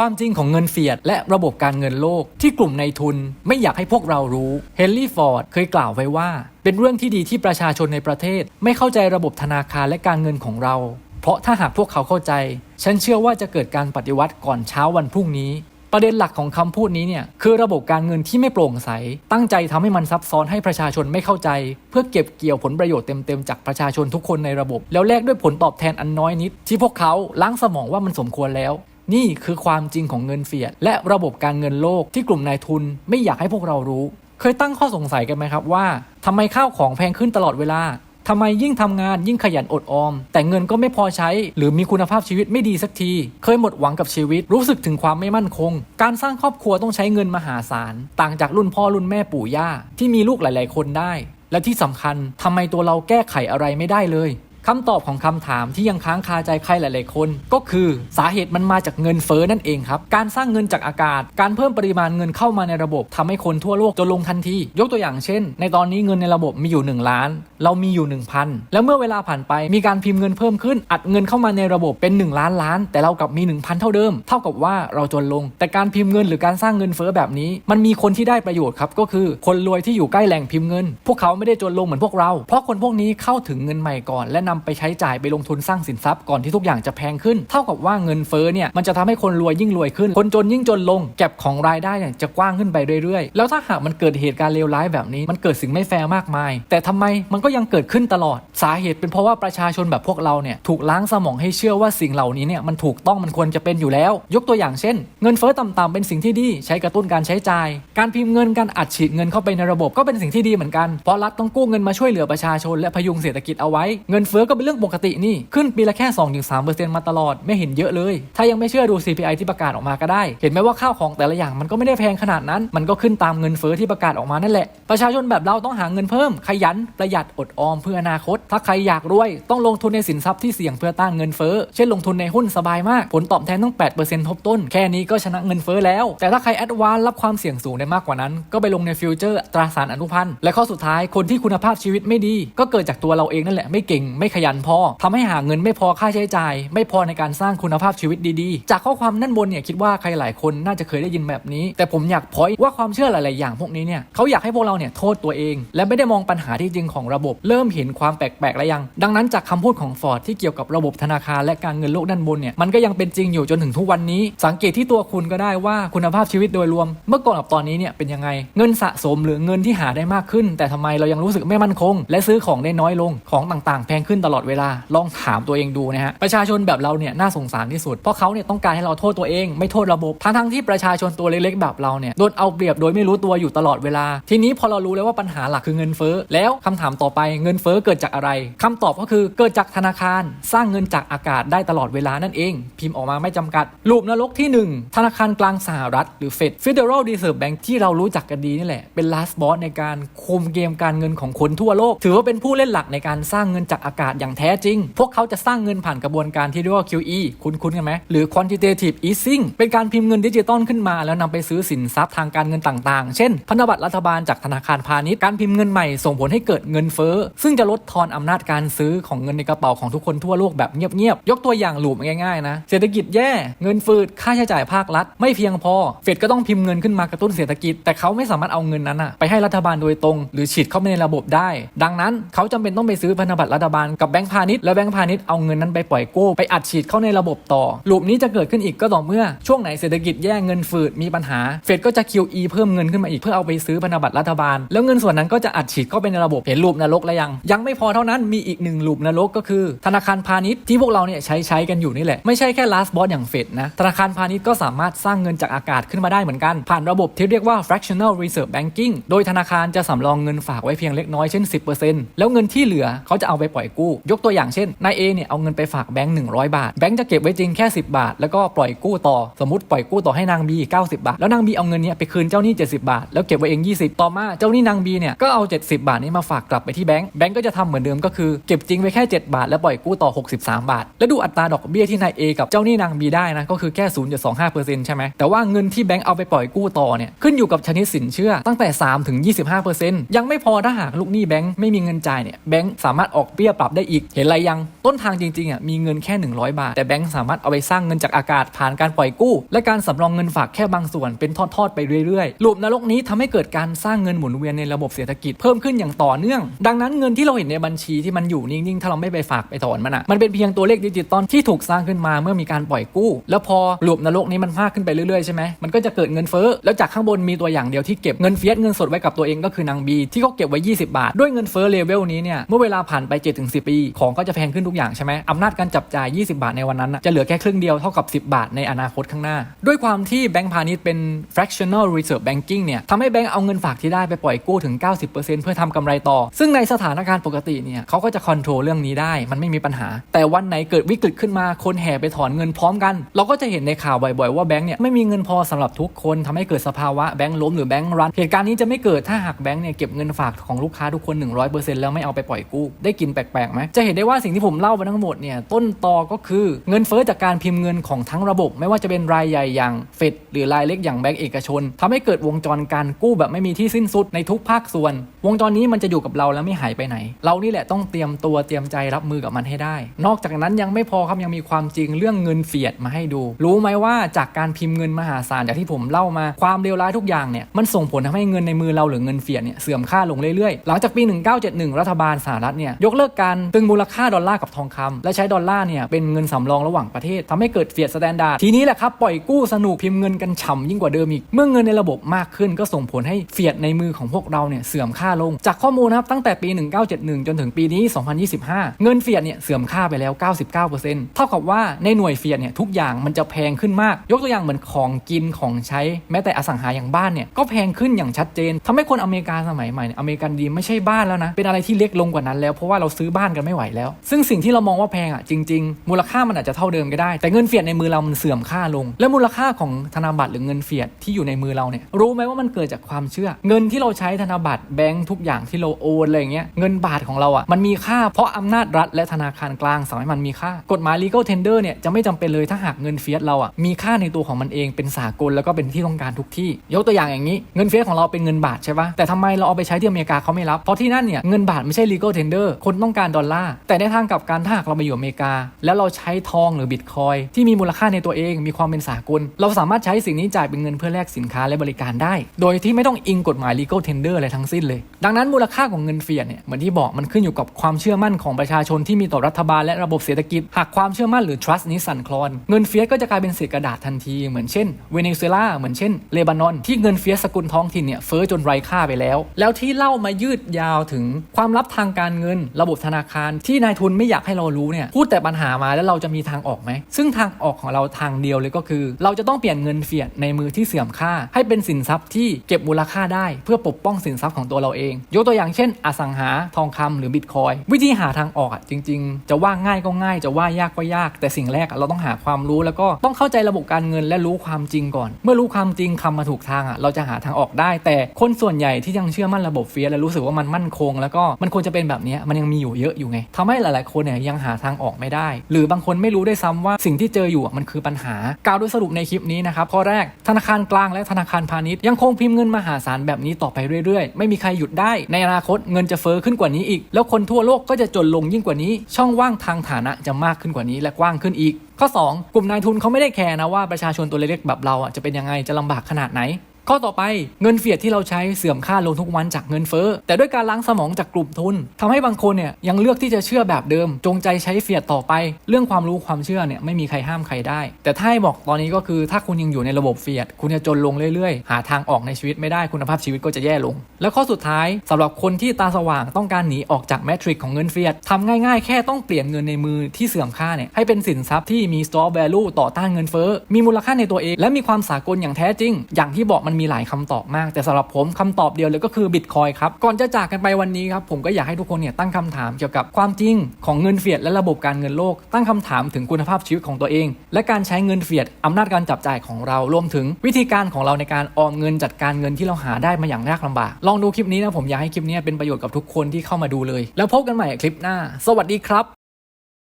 ความจริงของเงินเฟียดและระบบการเงินโลก ที่กลุ่มในทุนไม่อยากให้พวกเรารู้ เฮนรี่ฟอร์ดเคยกล่าวไว้ว่า เป็นเรื่องที่ดีที่ประชาชนในประเทศ ไม่เข้าใจระบบธนาคารและการเงินของเรา เพราะถ้าหากพวกเขาเข้าใจ ฉันเชื่อว่าจะเกิดการปฏิวัติก่อนเช้าวันพรุ่งนี้ประเด็นหลักของคำพูดนี้เนี่ยคือระบบการเงินที่ไม่โปร่งใส ตั้งใจทำให้มันซับซ้อนให้ประชาชนไม่เข้าใจ เพื่อเก็บเกี่ยวผลประโยชน์เต็มๆ จากประชาชนทุกคนในระบบ แล้วแลกด้วยผลตอบแทนอันน้อยนิด ที่พวกเขาล้างสมองว่ามันสมควรแล้ว นี่คือความจริงของเงินเฟียด และระบบการเงินโลกที่กลุ่มนายทุนไม่อยากให้พวกเรารู้ เคยตั้งข้อสงสัยกันไหมครับว่าทำไมข้าวของแพงขึ้นตลอดเวลาทำไมยิ่งทำงานยิ่งขยันอดออม แต่เงินก็ไม่พอใช้ หรือมีคุณภาพชีวิตไม่ดีสักที เคยหมดหวังกับชีวิต รู้สึกถึงความไม่มั่นคง การสร้างครอบครัวต้องใช้เงินมหาศาล ต่างจากรุ่นพ่อรุ่นแม่ปู่ย่า ที่มีลูกหลาย ๆ คนได้ และที่สำคัญทำไมตัวเราแก้ไขอะไรไม่ได้เลย คำตอบของคำถามที่ยังค้างคาใจใครหลาย ๆ คน ก็คือสาเหตุมันมาจากเงินเฟ้อนั่นเองครับ การสร้างเงินจากอากาศ การเพิ่มปริมาณเงินเข้ามาในระบบทำให้คนทั่วโลกจนลงทันที ยกตัวอย่างเช่น ในตอนนี้เงินในระบบมีอยู่ 1 ล้าน เรามีอยู่ 1,000 แล้วเมื่อเวลาผ่านไปมีการพิมพ์เงินเพิ่มขึ้น อัดเงินเข้ามาในระบบเป็น 1 ล้านล้าน แต่เรากลับมี 1,000 เท่าเดิม เท่ากับว่าเราจนลง แต่การพิมพ์เงินหรือการสร้างเงินเฟ้อแบบนี้ มันมีคนที่ได้ประโยชน์ครับก็คือคนรวยที่อยู่ใกล้แหล่งพิมพ์เงิน พวกเขาไม่ได้จนลงเหมือนพวกเรา เพราะคนพวกนี้เข้าถึงเงินใหม่ก่อนและนำไปใช้จ่ายไปลงทุนสร้างสินทรัพย์ก่อนที่ทุกอย่างจะแพงขึ้น เท่ากับว่าเงินเฟ้อเนี่ยมันจะทำให้คนรวยยิ่งรวยขึ้น คนจนยิ่งจนลงแก็บของรายได้เนี่ยจะกว้างขึ้นไปเรื่อยๆ แล้วถ้าหากมันเกิดเหตุการณ์เลวร้ายแบบนี้ มันเกิดสิ่งไม่แฟร์มากมาย แต่ทำไมมันก็ยังเกิดขึ้นตลอด สาเหตุเป็นเพราะว่าประชาชนแบบพวกเราเนี่ยถูกล้างสมองให้เชื่อว่าสิ่งเหล่านี้เนี่ยมันถูกต้องมันควรจะเป็นอยู่แล้ว ยกตัวอย่างเช่น เงินเฟ้อต่ำๆเป็นสิ่งที่ดีใช้กระตุ้นการใช้จ่าย การพิมพ์เงินการอัดฉีดเงินเข้าไปในระบบก็เป็นสิ่งที่ดีเหมือนกันเพราะรัฐต้องกู้เงินมาช่วยเหลือประชาชนและพยุงเศรษฐกิจเอาไว้เงินเฟ้อก็เป็นเรื่องปกตินี่ ขึ้นปีละแค่ 2-3%มาตลอด ไม่เห็นเยอะเลย ถ้ายังไม่เชื่อดู CPI ที่ประกาศออกมาก็ได้ เห็นไหมว่าข้าวของแต่ละอย่างมันก็ไม่ได้แพงขนาดนั้น มันก็ขึ้นตามเงินเฟ้อที่ประกาศออกมานั่นแหละ ประชาชนแบบเราต้องหาเงินเพิ่ม ขยัน ประหยัด อดออมเพื่ออนาคต ถ้าใครอยากรวย ต้องลงทุนในสินทรัพย์ที่เสี่ยงเพื่อต้านเงินเฟ้อ เช่นลงทุนในหุ้นสบายมาก ผลตอบแทนต้อง8%ทบต้น แค่นี้ก็ชนะเงินเฟ้อแล้ว แต่ถ้าใครแอดวานรับความเสี่ยงสูงได้มากกว่านั้น ก็ไปลงในฟิวเจอร์ตราสารอนุพันธ์และข้อสุดท้ายคนที่คุณภาพชีวิตไม่ดี ก็เกิดจากตัวเราเองนั่นแหละไม่เก่งไม่ขยันพอทำให้หาเงินไม่พอค่าใช้จ่าย ไม่พอในการสร้างคุณภาพชีวิตดีๆ จากข้อความด้านบนเนี่ยคิดว่าใครหลายคนน่าจะเคยได้ยินแบบนี้ แต่ผมอยากพอยว่าความเชื่อหลาย ๆ อย่างพวกนี้เนี่ยเขาอยากให้พวกเราเนี่ยโทษตัวเอง และไม่ได้มองปัญหาที่จริงของระบบ เริ่มเห็นความแปลก ๆ แล้วยัง ดังนั้นจากคำพูดของฟอร์ดที่เกี่ยวกับระบบธนาคารและการเงินโลกด้านบนเนี่ยมันก็ยังเป็นจริงอยู่จนถึงทุกวันนี้ สังเกตที่ตัวคุณก็ได้ว่าคุณภาพชีวิตโดยรวม เมื่อก่อนกับตอนนี้เนี่ยเป็นยังไง เงินสะสมหรือเงินที่หาได้มากขึ้น แต่ทำไมเรายังรู้สึกไม่มั่นคง และซื้อของได้น้อยลงของต่าง ๆ แพงขึ้นตลอดเวลาลองถามตัวเองดูนะฮะประชาชนแบบเราเนี่ยน่าสงสารที่สุดเพราะเขาเนี่ยต้องการให้เราโทษตัวเองไม่โทษระบบทั้งๆที่ประชาชนตัวเล็กๆแบบเราเนี่ยโดนเอาเปรียบโดยไม่รู้ตัวอยู่ตลอดเวลา ทีนี้พอเรารู้แล้วว่าปัญหาหลักคือเงินเฟ้อแล้วคำถามต่อไปเงินเฟ้อเกิดจากอะไรคำตอบก็คือเกิดจากธนาคาร สร้างเงินจากอากาศได้ตลอดเวลานั่นเอง พิมพ์ออกมาไม่จำกัดรูปนรกที่ 1 ธนาคารกลางสหรัฐหรือ Fed Federal Reserve Bank ที่เรารู้จักกันดีนี่แหละเป็น last boss ในการคุมเกมการเงินของคนทั่วโลก ถือว่าเป็นผู้เล่นหลักในการสร้างเงินจากอากาศอย่างแท้จริง พวกเขาจะสร้างเงินผ่านกระบวนการที่เรียกว่า QE คุ้นๆกันไหมหรือ quantitative easing เป็นการพิมพ์เงินดิจิตอลขึ้นมา แล้วนำไปซื้อสินทรัพย์ทางการเงินต่างๆ เช่น พันธบัตรรัฐบาลจากธนาคารพาณิชย์การพิมพ์เงินใหม่ส่งผลให้เกิดเงินเฟ้อซึ่งจะลดทอนอำนาจการซื้อของเงินในกระเป๋าของทุกคนทั่วโลกแบบเงียบๆยกตัวอย่างหลูปง่ายๆนะเศรษฐกิจแย่เงินฟืดค่าใช้จ่ายภาครัฐ ไม่เพียงพอเฟดก็ต้องพิมพ์เงินขึ้นมากระตุ้นเศรษฐกิจ แต่เขาไม่สามารถเอาเงินนั้นอะไปให้รัฐบาลโดยตรง หรือฉีดเข้าไปในระบบได้ ดังนั้นเขาจำเป็นต้องไปซื้อพันธบัตรรัฐบาลกับแบงก์พาณิชย์แล้วแบงก์พาณิชย์เอาเงินนั้นไปปล่อยกู้ไปอัดฉีดเข้าในระบบต่อลูปนี้จะเกิดขึ้นอีกก็ต่อเมื่อช่วงไหนเศรษฐกิจแย่เงินฝืดมีปัญหาเฟดก็จะ QE เพิ่มเงินขึ้นมาอีกเพื่อเอาไปซื้อพันธบัตรรัฐบาล แล้วเงินส่วนนั้นก็จะอัดฉีดเข้าไปในระบบเห็นลูปนรกแล้วยัง ยังไม่พอเท่านั้นมีอีกหนึ่งลูปนรกก็คือ ธนาคารพาณิชย์ที่พวกเราเนี่ยใช้ใช้กันอยู่นี่แหละไม่ใช่แค่ last boss อย่างเฟดนะธนาคารพาณิชย์ก็สามารถสร้างเงินจากอากาศขึ้นมาได้เหมือนกัน ผ่านระบบที่เรียกว่า fractional reserve banking โดยธนาคารจะสำรองเงินฝากไว้เพียงเล็กน้อยเช่น 10%แล้วเงินที่เหลือเขาจะเอาไปปล่อยกู้ยกตัวอย่างเช่นนายเอเนี่ยเอาเงินไปฝากแบงค์100 บาท แบงค์จะเก็บไว้จริงแค่ 10 บาท แล้วก็ปล่อยกู้ต่อ สมมติปล่อยกู้ต่อให้นางบี90 บาท แล้วนางบีเอาเงินเนี้ยไปคืนเจ้าหนี้ 70 บาท แล้วเก็บไว้เอง 20 ต่อมาเจ้าหนี้นางบีเนี่ยก็เอา 70 บาทนี้มาฝากกลับไปที่แบงค์ แบงค์ก็จะทำเหมือนเดิมก็คือเก็บจริงไว้แค่ 7 บาท แล้วปล่อยกู้ต่อ 63 บาท แล้วดูอัตราดอกเบี้ยที่นายเอกับเจ้าหนี้นางบีได้นะก็คือแค่0.25%ใช่ไหมแต่ว่าเงินที่แบงค์เอาไปปล่อยกู้ต่อเนี่ยขึ้นอยู่กับชนิดสินเชื่อตั้งแต่3ถึง25%ยังไม่พอถ้าหากลูกหนี้แบงค์ไม่มีเงินจ่ายเนี่ยแบงค์สามารถออกเบี้ยปรับได้อีก เห็นอะไรยัง ต้นทางจริงๆอะมีเงินแค่ 100 บาท แต่แบงก์สามารถเอาไปสร้างเงินจากอากาศผ่านการปล่อยกู้ และการสำรองเงินฝากแค่บางส่วนเป็นทอดๆไปเรื่อยๆลูปนรกนี้ทำให้เกิดการสร้างเงินหมุนเวียนในระบบเศรษฐกิจเพิ่มขึ้นอย่างต่อเนื่อง ดังนั้นเงินที่เราเห็นในบัญชีที่มันอยู่นิ่งๆ ถ้าเราไม่ไปฝากไปถอนมันอะมันเป็นเพียงตัวเลขดิจิตอลที่ถูกสร้างขึ้นมาเมื่อมีการปล่อยกู้ แล้วพอลูปนรกนี้มันมากขึ้นไปเรื่อยๆใช่ไหมมันก็จะเกิดเงินเฟ้อแล้วจากข้างบนมีตัวอย่างเดียวที่เก็บเงินเฟียสเงินสดไว้กับตัวเองก็คือนางบีที่เขาเก็บไว้ 20 บาท ด้วยเงินเฟ้อเลเวลนี้เนี่ยเมื่อเวลาผ่านไป7-10ปี ของก็จะแพงขึ้นทุกอย่างใช่ไหมอำนาจการจับจ่าย 20 บาทในวันนั้นจะเหลือแค่ครึ่งเดียวเท่ากับ 10 บาทในอนาคตข้างหน้า ด้วยความที่แบงก์พาณิชย์เป็น fractional reserve banking เนี่ยทำให้แบงก์เอาเงินฝากที่ได้ไปปล่อยกู้ถึง 90%เพื่อทำกำไรต่อ ซึ่งในสถานการณ์ปกติเนี่ยเขาก็จะคอนโทรลเรื่องนี้ได้ มันไม่มีปัญหา แต่วันไหนเกิดวิกฤตขึ้นมาคนแห่ไปถอนเงินพร้อมกัน เราก็จะเห็นในข่าวบ่อยๆว่าแบงก์เนี่ยไม่มีเงินพอสำหรับทุกคนทำให้เกิดสภาวะแบงก์ล้มหรือแบงก์รันเหตุการณ์นี้จะไม่เกิดถ้าหากแบงก์เนี่ยเก็บเงินฝากของลูกค้าทุกคน 100%แล้วไม่เอาไปปล่อยกู้ได้กินแปลกๆไหมจะเห็นได้ว่าสิ่งที่ผมเล่าไปทั้งหมดเนี่ยต้นตอก็คือเงินเฟ้อจากการพิมพ์เงินของทั้งระบบ ไม่ว่าจะเป็นรายใหญ่อย่างเฟดหรือรายเล็กอย่างแบงก์เอกชนทำให้เกิดวงจรการกู้แบบไม่มีที่สิ้นสุดในทุกภาคส่วน วงจรนี้มันจะอยู่กับเราแล้วไม่หายไปไหน เรานี่แหละต้องเตรียมตัวเตรียมใจรับมือกับมันให้ได้ นอกจากนั้นยังไม่พอครับยังมีความจริงเรื่องเงินเฟียดมาให้ดู รู้ไหมว่าจากการพิมพ์เงินมหาศาลอย่างที่ผมเล่ามาความเลวร้ายทุกอย่างเนี่ยมันส่งผลทำให้เงินในมือเราหรือเงินเฟียดเนี่ยเสื่อมค่าลงเรื่อยๆ หลังจากปี 1971 รัฐบาลสหรัฐเนี่ยยกเลิกการตึงมูลค่าดอลลาร์กับทองคำและใช้ดอลลาร์เนี่ยเป็นเงินสำรองระหว่างประเทศทำให้เกิดเฟียดสแตนดาร์ดทีนี้แหละครับปล่อยกู้สนุกพิมพ์เงินกันฉ่ำยิ่งกว่าเดิมอีก เมื่อเงินในระบบมากขึ้นก็ส่งผลให้เฟียดในมือของพวกเราเนี่ยเสื่อมค่าลง จากข้อมูลนะครับตั้งแต่ปี 1971 จนถึงปีนี้ 2025 เงินเฟียดเนี่ยเสื่อมค่าไปแล้ว 99%เท่ากับว่าในหน่วยเฟียดเนี่ยทุกอย่างมันจะแพงขึ้นมาก ยกตัวอย่างเหมือนของกินของใช้ แม้แต่อสังหาอย่างบ้านเนี่ยก็แพงขึ้นอย่างชัดเจนทำให้คนอเมริกาสมัยใหม่เนี่ยอเมริกันดีไม่ใช่บ้านแล้วนะเป็นอะไรที่เล็กลงกว่านั้นแล้วเพราะว่าเราซื้อบ้านกันไม่ไหวแล้ว ซึ่งสิ่งที่เรามองว่าแพงอะจริง ๆ มูลค่ามันอาจจะเท่าเดิมก็ได้ แต่เงินเฟียดในมือเรามันเสื่อมค่าลง และมูลค่าของธนบัตรหรือเงินเฟียดที่อยู่ในมือเราเนี่ยรู้ไหมว่ามันเกิดจากความเชื่อ เงินที่เราใช้ธนบัตรแบงค์ทุกอย่างที่เราโอนอะไรเงี้ยเงินบาทของเราอะมันมีค่าเพราะอำนาจรัฐและธนาคารกลางสั่งให้มันมีค่ากฎหมาย legal tender เนี่ยจะไม่จำเป็นเลยถ้าหากเงินเฟียสเราอะมีค่าในตัวของมันเองเป็นสากลแล้วก็เป็นที่ต้องการทุกที่ ยกตัวอย่างอย่างนี้เงินเฟียสของเราเป็นเงินบาทใช่ปะแต่ทำไมเราเอาไปใช้ที่อเมริกาเขาไม่รับเพราะที่นั่นเนี่ยเงินบาทไม่ใช่ legal tender คนต้องการดอลลาร์ แต่ในทางกับการถ้าหากเราไปอยู่อเมริกา แล้วเราใช้ทองหรือบิตคอยที่มีมูลค่าในตัวเองมีความเป็นสากล เราสามารถใช้สิ่งนี้จ่ายเป็นเงินเพื่อแลกสินค้าและบริการได้ โดยที่ไม่ต้องอิงกฎหมาย legal tender อะไรทั้งสิ้นเลย ดังนั้นมูลค่าของเงินเฟียสเนี่ยเหมือนที่บอกมันขึ้นอยู่กับความเชื่อมั่นของประชาชนที่มีต่อรัฐบาลและระบบเศรษฐกิจหากความเชื่อมั่นหรือ trust นี้สั่นคลอน เงินเฟียสก็จะกลายเป็นเศษกระดาษทันที เหมือนเช่นเวเนซุเอลาเหมือนเช่นเลบานอน ที่เงินเฟียสกุลท้องถิ่นเนี่ยเฟ้อจนไร้ค่าไปแล้ว แล้วที่เล่ามายืดยาวถึงความลับทางการเงิน ระบบธนาคารที่นายทุนไม่อยากให้เรารู้เนี่ยพูดแต่ปัญหามาแล้วเราจะมีทางออกไหม ซึ่งทางออกของเราทางเดียวเลยก็คือ เราจะต้องเปลี่ยนเงินเฟียดในมือที่เสื่อมค่า ให้เป็นสินทรัพย์ที่เก็บมูลค่าได้ เพื่อปกป้องสินทรัพย์ของตัวเราเอง ยกตัวอย่างเช่น อสังหาทองคำหรือบิตคอยวิธีหาทางออกอะจริง ๆ จะว่าง่ายก็ง่ายจะว่ายากก็ยาก แต่สิ่งแรกเราต้องหาความรู้แล้วก็ต้องเข้าใจระบบการเงินและรู้ความจริงก่อน เมื่อรู้ความจริงคำมาถูกทางอะเราจะหาทางออกได้ แต่คนส่วนใหญ่ที่ยังเชื่อมั่นระบบเฟียสและรู้สึกว่ามันมั่นคง แล้วก็มันควรจะเป็นแบบนี้มันยังมีอยู่เยอะอยู่ไงทำให้หลาย ๆ คนเนี่ยยังหาทางออกไม่ได้ หรือบางคนไม่รู้ด้วยซ้ำว่าสิ่งที่เจออยู่มันคือปัญหากล่าวโดยสรุปในคลิปนี้นะครับข้อแรกธนาคารกลางและธนาคารพาณิชย์ยังคงพิมพ์เงินมหาศาลแบบนี้ต่อไปเรื่อย ๆ ไม่มีใครหยุดได้ ในอนาคตเงินจะเฟ้อขึ้นกว่านี้อีก แล้วคนทั่วโลกก็จะจนลงยิ่งกว่านี้ ช่องว่างทางฐานะจะมากขึ้นกว่านี้และกว้างขึ้นอีกข้อ 2 กลุ่มนายทุนเขาไม่ได้แคร์นะว่าประชาชนตัวเล็กๆแบบเราอะจะเป็นยังไงจะลำบากขนาดไหน ข้อต่อไปเงินเฟียดที่เราใช้เสื่อมค่าลงทุกวันจากเงินเฟ้อ แต่ด้วยการล้างสมองจากกลุ่มทุนทำให้บางคนเนี่ยยังเลือกที่จะเชื่อแบบเดิม จงใจใช้เฟียดต่อไป เรื่องความรู้ความเชื่อเนี่ยไม่มีใครห้ามใครได้ แต่ถ้าให้บอกตอนนี้ก็คือถ้าคุณยังอยู่ในระบบเฟียดคุณจะจนลงเรื่อยๆ หาทางออกในชีวิตไม่ได้คุณภาพชีวิตก็จะแย่ลง และข้อสุดท้ายสำหรับคนที่ตาสว่างต้องการหนีออกจากแมทริกของเงินเฟียดทำง่ายๆ แค่ต้องเปลี่ยนเงินในมือที่เสื่อมค่าเนี่ยให้เป็นสินทรัพย์ที่มี store value ต่อต้านเงินเฟ้อมีมูลค่าในตัวเองและมีความสากลอย่างแท้จริง อย่างที่บอกมันมีหลายคำตอบมาก แต่สำหรับผมคำตอบเดียวเลยก็คือบิตคอยครับ ก่อนจะจากกันไปวันนี้ครับ ผมก็อยากให้ทุกคนเนี่ยตั้งคำถามเกี่ยวกับความจริงของเงินเฟียดและระบบการเงินโลก ตั้งคำถามถึงคุณภาพชีวิตของตัวเอง และการใช้เงินเฟียดอำนาจการจับจ่ายของเรารวมถึงวิธีการของเราในการออมเงินจัดการเงินที่เราหาได้มาอย่างยากลำบากลองดูคลิปนี้นะผมอยากให้คลิปนี้เป็นประโยชน์กับทุกคนที่เข้ามาดูเลย แล้วพบกันใหม่คลิปหน้า สวัสดีครับ